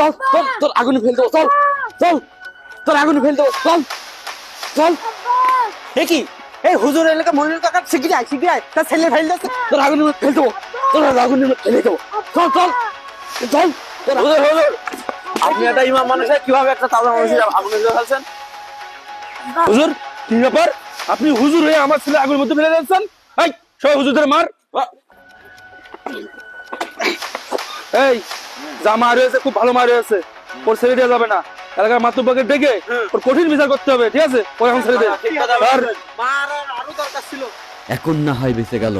চল চল তোর আগুনে ফেল দেবো চল চল তোর আগুনে ফেল দেবো চল চল। এ কি? এই হুজুর এলাকা মনির কাকা শিগগিরি আয় শিগগিরি আয় তার ছেলে ফেল দিচ্ছে তোর আগুনে ফেল দেবো তোর আগুনে ফেলে দেবো। চল চল চল তোর হুজুর হুজুর। আপনি একটা ইমাম কীভাবে একটা তাজা মানুষের আগুনে জ্বলে ফেলছেন? হুজুর কি ব্যাপার? আপনি হুজুর হয়ে আমার ছেলে আগুনের মধ্যে ফেলে দিচ্ছেন এই সবাই হুজুরদের মার। এই যা মার হয়েছে খুব ভালো মার হয়েছে। ওর ছেড়ে দেওয়া যাবে না। এলাকার মাতুব্বাকে ডেকে ওর কঠিন বিচার করতে হবে ঠিক আছে? ওর এখন ছেড়ে দে। ঠিক কথা আর বলেছেন। মার আর আরও দরকার ছিল। এখন না হয় বেঁচে গেল।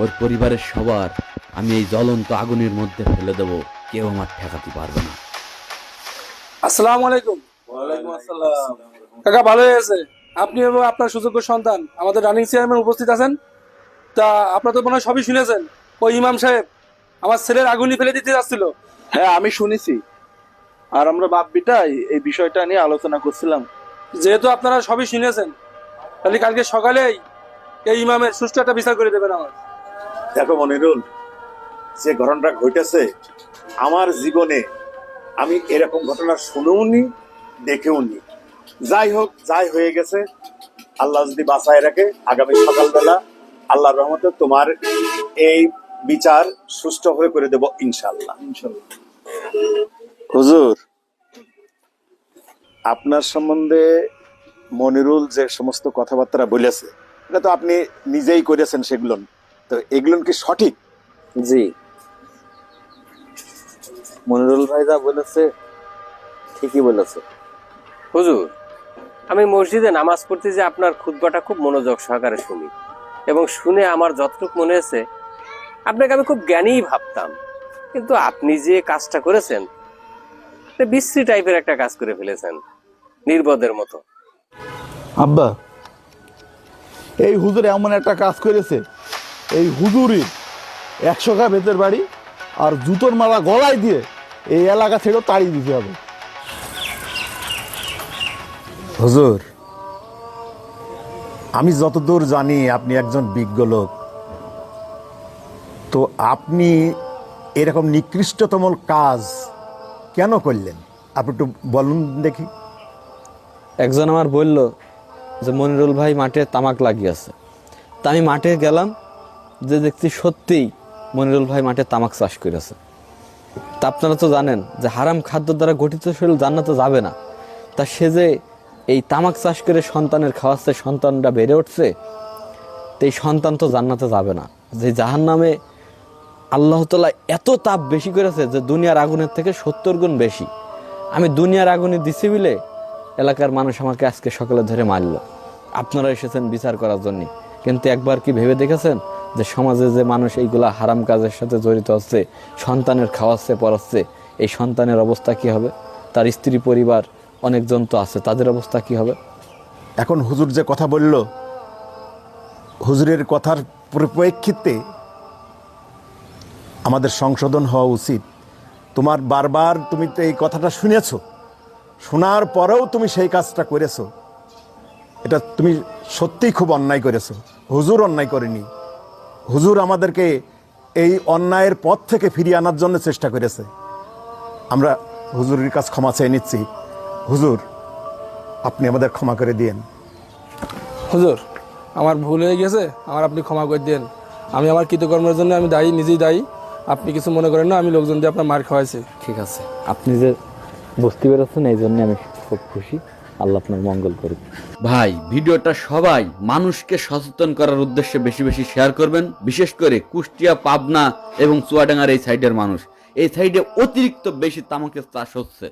ওর পরিবারের সবার আমি এই জ্বলন্ত আগুনের মধ্যে ফেলে দেব। কেউ আমার ঠেকাতে পারবে না। আসসালামু আলাইকুম। ওয়ালাইকুম আসসালাম। কাকা ভালো হয়েছে? আপনি এবং আপনার সুযোগ্য সন্তান আমাদের রানিং চেয়ারম্যান উপস্থিত আছেন? তা আপনার তো মনে হয় সবই শুনেছেন। ওই ইমাম সাহেব আমার ছেলের আগুনই ফেলে দিতে যাচ্ছিল। হ্যাঁ আমি শুনেছি। আর আমরা বাপ বিটাই এই বিষয়টা নিয়ে আলোচনা করছিলাম। যেহেতু আপনারা সবই শুনেছেন তাহলে কালকে সকালেই এই ইমামের সুষ্ঠু একটা বিচার করে দেবেন আমার দেখো মনিরুল যে ঘটনাটা ঘটেছে আমার জীবনে আমি এরকম ঘটনা শুনেও নি দেখেও নি যাই হোক যাই হয়ে গেছে আল্লাহ যদি বাঁচায় রাখে আগামী সকালবেলা আল্লাহর রহমতে তোমার এই বিচার সুষ্ঠু হয়ে করে দেব ইনশাল্লাহ হুজুর, আপনার সম্বন্ধে মনিরুল যে সমস্ত কথাবার্তা বলেছে, এটা তো আপনি নিজেই করেছেন সেগুলো। তো এগুলো কি সঠিক? জি। মনিরুল ভাই যা বলেছে, ঠিকই বলেছে। হুজুর, আমি মসজিদে নামাজ পড়তে যে আপনার খুতবাটা খুব মনোযোগ সহকারে শুনি এবং শুনে আমার যতটুকু মনে হয়েছে, আপনাকে আমি খুব জ্ঞানীই ভাবতাম। কিন্তু আপনি যে কাজটা করেছেন বিশ্রী টাইপের একটা কাজ করে ফেলেছেন নির্বদের মতো। আব্বা এই হুজুর এমন একটা কাজ করেছে। এই হুজুরির একশো গা ভেতের বাড়ি আর জুতোর মালা গলায় দিয়ে এই এলাকা ছেড়েও তাড়িয়ে দিতে হবে। হুজুর আমি যতদূর জানি আপনি একজন বিজ্ঞ লোক। তো আপনি এরকম নিকৃষ্টতম কাজ কেন করলেন? আপনি একটু বলুন দেখি। একজন আমার বলল যে, মনিরুল ভাই মাঠে তামাক লাগিয়েছে। তা আমি মাঠে গেলাম, যে দেখছি সত্যিই মনিরুল ভাই মাঠে তামাক চাষ করেছে। তা আপনারা তো জানেন যে, হারাম খাদ্য দ্বারা গঠিত শরীর জান্নাতে যাবে না। তা সে যে এই তামাক চাষ করে সন্তানের খাওয়াচ্ছে, সন্তানটা বেড়ে উঠছে, তো এই সন্তান তো জান্নাতে যাবে না। যে জাহান নামে আল্লাহ তালা এত তাপ বেশি করেছে যে দুনিয়ার আগুনের থেকে সত্তর গুণ বেশি। আমি দুনিয়ার আগুনে দিছি বিলে এলাকার মানুষ আমাকে আজকে সকালে ধরে মারল। আপনারা এসেছেন বিচার করার জন্য। কিন্তু একবার কি ভেবে দেখেছেন যে সমাজে যে মানুষ এইগুলা হারাম কাজের সাথে জড়িত হচ্ছে সন্তানের খাওয়াচ্ছে, পড়াচ্ছে, এই সন্তানের অবস্থা কি হবে? তার স্ত্রী, পরিবার, অনেকজন তো আছে, তাদের অবস্থা কি হবে? এখন হুজুর যে কথা বলল, হুজুরের কথার পরিপ্রেক্ষিতে আমাদের সংশোধন হওয়া উচিত। তোমার বারবার তুমি তো এই কথাটা শুনেছ। শোনার পরেও তুমি সেই কাজটা করেছ। এটা তুমি সত্যিই খুব অন্যায় করেছ। হুজুর অন্যায় করেনি। হুজুর আমাদেরকে এই অন্যায়ের পথ থেকে ফিরিয়ে আনার জন্য চেষ্টা করেছে। আমরা হুজুরের কাছে ক্ষমা চেয়ে নিচ্ছি। হুজুর, আপনি আমাদের ক্ষমা করে দিয়েন। হুজুর, আমার ভুল হয়ে গেছে। আমার আপনি ক্ষমা করে দেন আমি আমার কৃতকর্মের জন্য আমি দায়ী, নিজেই দায়ী। আপনি কিছু মনে করেন না আমি লোকজন দিয়ে আপনার মার খাওয়াইছি। ঠিক আছে। আপনি যে বুঝতে পেরেছেন এই জন্য আমি খুব খুশি। আল্লাহ আপনার মঙ্গল করুক। ভাই ভিডিওটা সবাই মানুষকে সচেতন করার উদ্দেশ্যে বেশি বেশি শেয়ার করবেন বিশেষ করে কুষ্টিয়া পাবনা এবং চুয়াডাঙ্গার এই সাইডের মানুষ। এই সাইডে অতিরিক্ত বেশি তামাকের চাষ হচ্ছে।